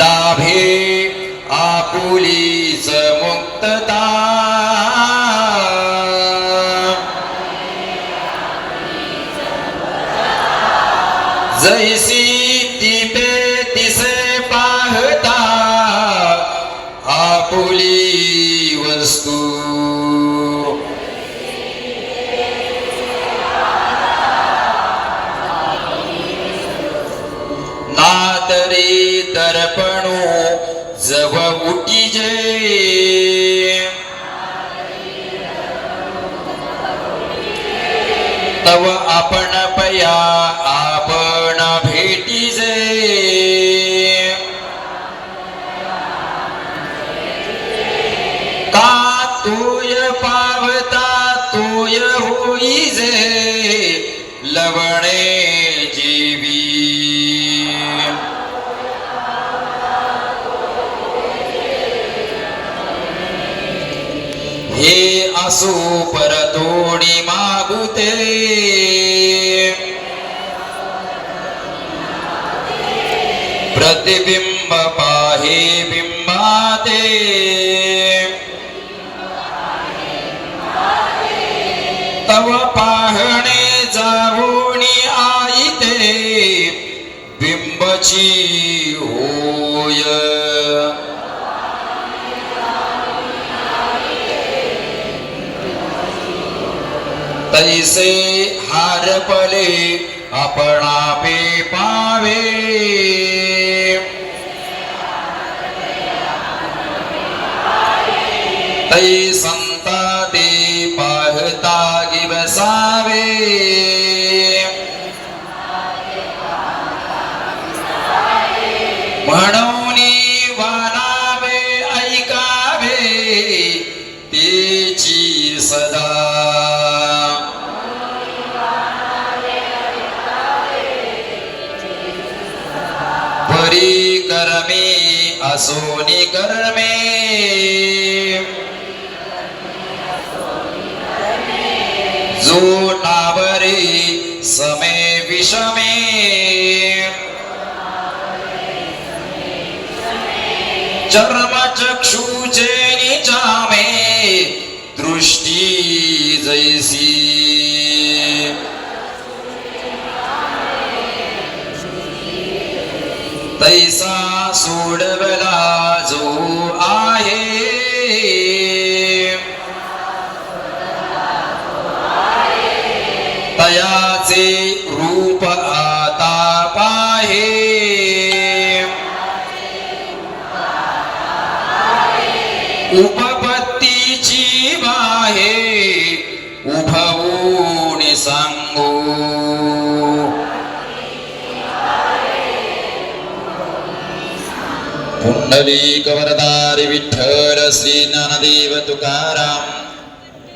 लाभे आपुलीच मुक्तता जैसी तिथे नातरी दर्पणो जव उटीजे तव आपण पया आपण भेटीजे. का तोय पावता तोय होईजे. लवणे हे असो परतोडी मागुते. प्रतिबिंब पाहे बिंबाते. तव पाहणे जाऊनी आईते. बिंबची होय. तैसे हारपले आपणापे पावे। तै संता ते पाहता गिवसावे म्हणून वानावे ऐकावे तेची सदा करमे असोनी करमे. जो नावरे समे विषमे. चर्म चक्षुचे निचामे दृष्टी जैसी तैसा सोडवला जो आहे. तयाचे रूप आता पाहे. उपपत्तीची पुंडलिक वरदारी विठ्ठल श्री ज्ञानदेव तुकाराम